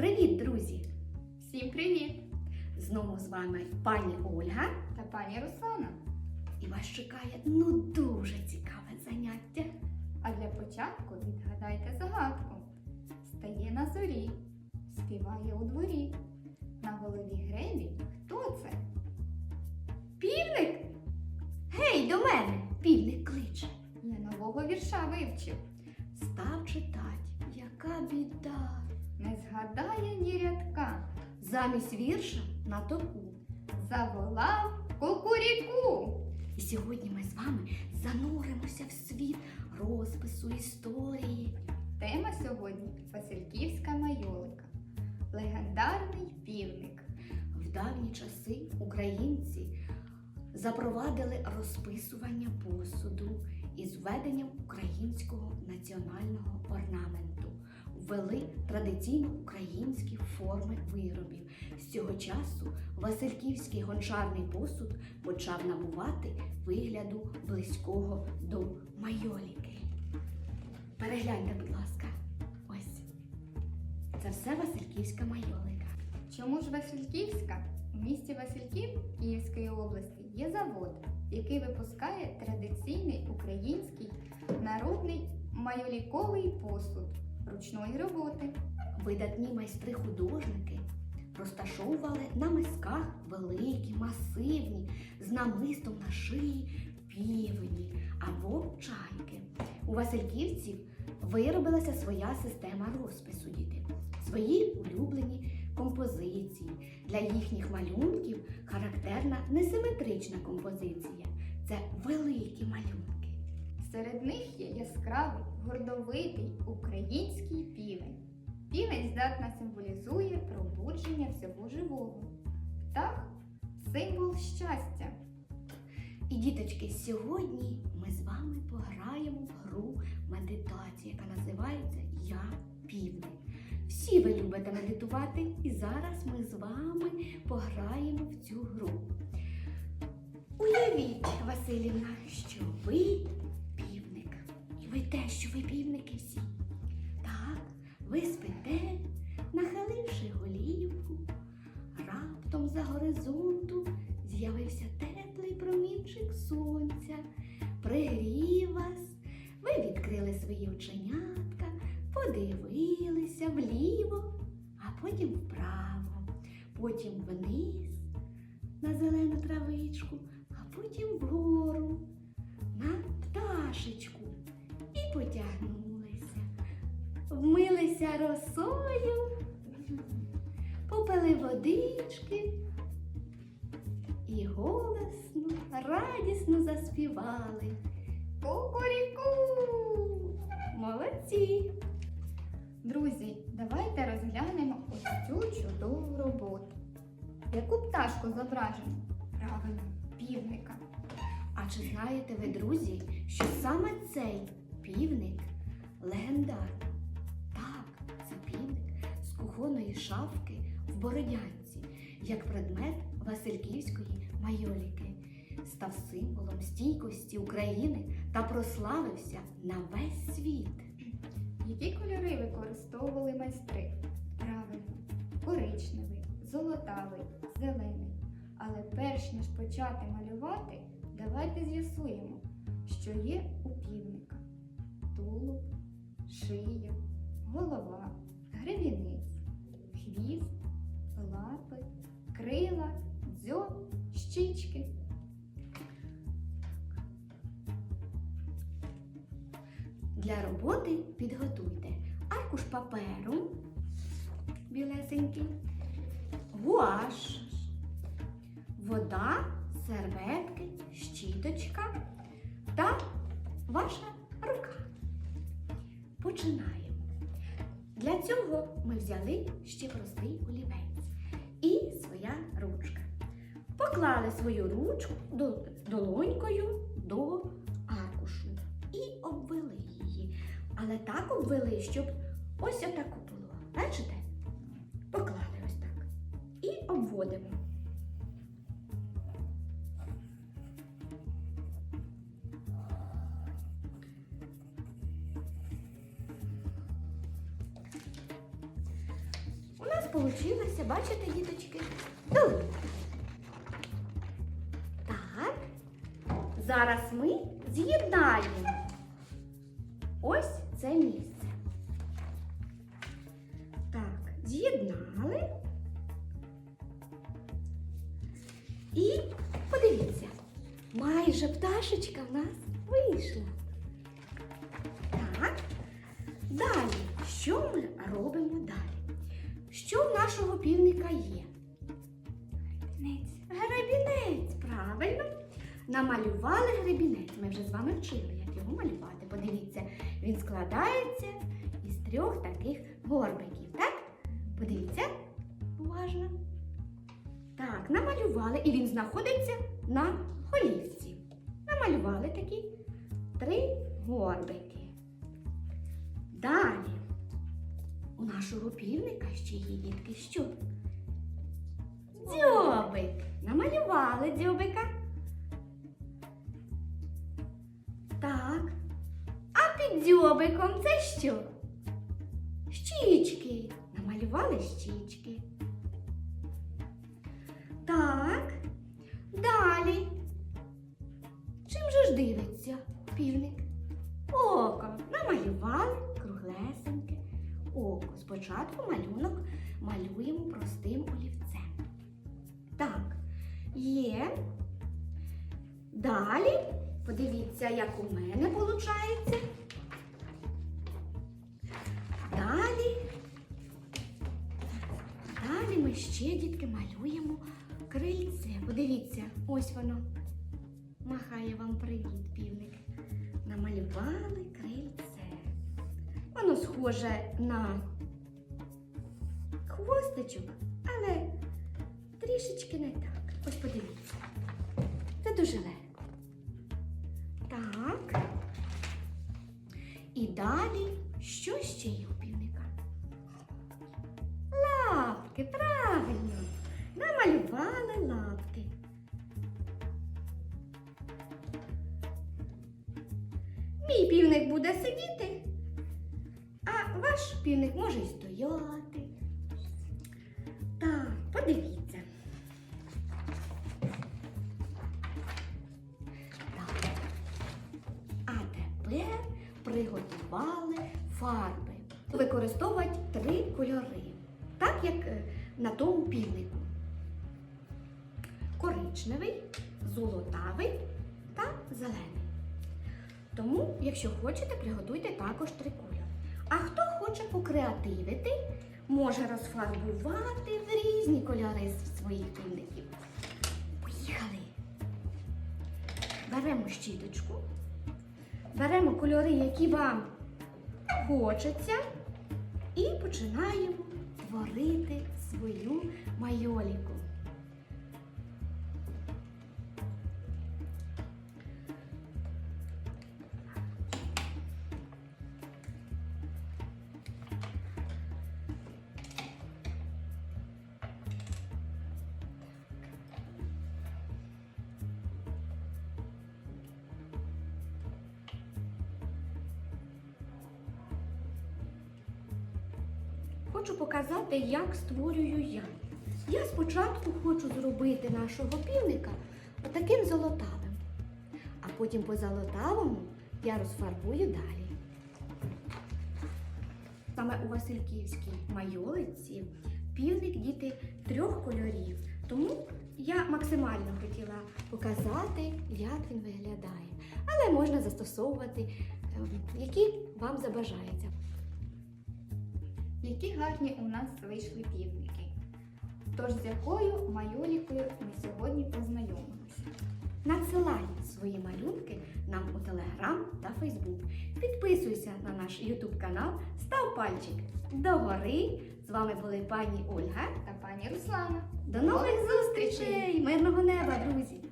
Привіт, друзі! Всім привіт! Знову з вами пані Ольга. Та пані Руслана. І вас чекає ну дуже цікаве заняття. А для початку відгадайте загадку. Стає на зорі, співає у дворі. На голові гребінь хто це? Півник? Гей, до мене! Півник кличе. Я нового вірша вивчив. Став читать, яка біда. Не згадає ні рядка. Замість вірша на току. Заволав кукуріку. І сьогодні ми з вами зануримося в світ розпису історії. Тема сьогодні Васильківська майолика. Легендарний півник. В давні часи українці запровадили розписування посуду із введенням українського національного орнаменту, ввели традиційно українські форми виробів. З цього часу Васильківський гончарний посуд почав набувати вигляду близького до майоліки. Перегляньте, будь ласка, ось. Це все Васильківська майолика. Чому ж Васильківська? У місті Васильків Київської області є завод, який випускає традиційний український народний майоліковий посуд ручної роботи. Видатні майстри-художники розташовували на мисках великі, масивні, з намистом на шиї півні або чайки. У Васильківців виробилася своя система розпису діти, свої улюблені композиції. Для їхніх малюнків характерна несиметрична композиція. Це великі малюнки. Серед них є яскравий, гордовитий український півень. Півень здатна символізує пробудження всього живого. Птах символ щастя. І діточки, сьогодні ми з вами пограємо в гру медитації, яка називається Я півник. Всі ви любите медитувати, і зараз ми з вами пограємо в цю гру. Уявіть, Василівна, що ви півники всі. Так, ви спите, нахиливши голівку. Раптом за горизонту з'явився теплий промінчик сонця, пригрів вас. Ви відкрили свої оченятка, подивилися вліво, а потім вправо, потім вниз на зелену травичку, а потім вгору на пташечку потягнулися, вмилися росою, попили водички і голосно, радісно заспівали. Кукуріку! Молодці! Друзі, давайте розглянемо ось цю чудову роботу. Яку пташку зображено? Правильно, півника. А чи знаєте ви, друзі, що саме цей півник легендарний? Так, це півник з кухонної шафки в Бородянці, як предмет Васильківської майоліки, став символом стійкості України та прославився на весь світ. Які кольори використовували майстри? Правильно, коричневий, золотавий, зелений. Але перш ніж почати малювати, давайте з'ясуємо, що є у півника: тулуб, шия, голова, гребінець, хвіст, лапи, крила, дзьоб, щічки. Для роботи підготуйте аркуш паперу білесенький, гуаш, вода, серветки, щіточка та ваша. Починаємо. Для цього ми взяли ще простий олівець і своя ручка. Поклали свою ручку долонькою до аркушу і обвели її. Але так обвели, щоб ось отако було. Бачите? Поклали ось так. І обводимо. Вийшло, бачите, діточки? Долинка. Так. Зараз ми з'єднаємо ось це місце. Так, з'єднали. І подивіться, майже пташечка в нас вийшла. Так. Далі, що ми робимо нашого півника є? Гребінець. Гребінець, правильно. Намалювали гребінець. Ми вже з вами вчили, як його малювати. Подивіться, він складається із трьох таких горбиків. Так? Подивіться уважно. Так, намалювали, і він знаходиться на голівці. Намалювали такі три горбики. Далі. Нашого півника ще є дітки що? Дзьобик. Намалювали дзьобика. Так. А під дзьобиком це що? Щічки. Намалювали щічки. Так. Далі. Чим же ж дивиться півник? Спочатку малюнок малюємо простим олівцем. Так, є. Далі, подивіться, як у мене виходить. Далі. Далі ми ще, дітки, малюємо крильце. Подивіться, ось воно. Махає вам привіт, півник. Намалювали крильце. Воно схоже на хвостичок, але трішечки не так. Ось подивіться. Це дуже легко. Так. І далі що ще є у півника? Лапки, правильно. Намалювали лапки. Мій півник буде сидіти, а ваш півник може й стояти. Подивіться. Так. А тепер приготували фарби. Використовувати три кольори, так як е, на тому півнику. Коричневий, золотавий та зелений. Тому, якщо хочете, приготуйте також три кольори. А хто хоче покреативити, може розфарбувати в різні кольори своїх кільників. Поїхали! Беремо щіточку, беремо кольори, які вам хочеться, і починаємо творити свою майоліку. Хочу показати, як створюю я. Я спочатку хочу зробити нашого півника отаким золотавим, а потім по золотавому я розфарбую далі. Саме у Васильківській майолиці півник діти трьох кольорів. Тому я максимально хотіла показати, як він виглядає. Але можна застосовувати, ем, які вам забажається. Які гарні у нас вийшли півники. Тож з якою майолікою ми сьогодні познайомимося. Надсилай свої малюнки нам у Телеграм та Фейсбук. Підписуйся на наш Ютуб канал, став пальчик догори. З вами були пані Ольга. Та пані Руслана. До нових зустрічей! Мирного неба, друзі!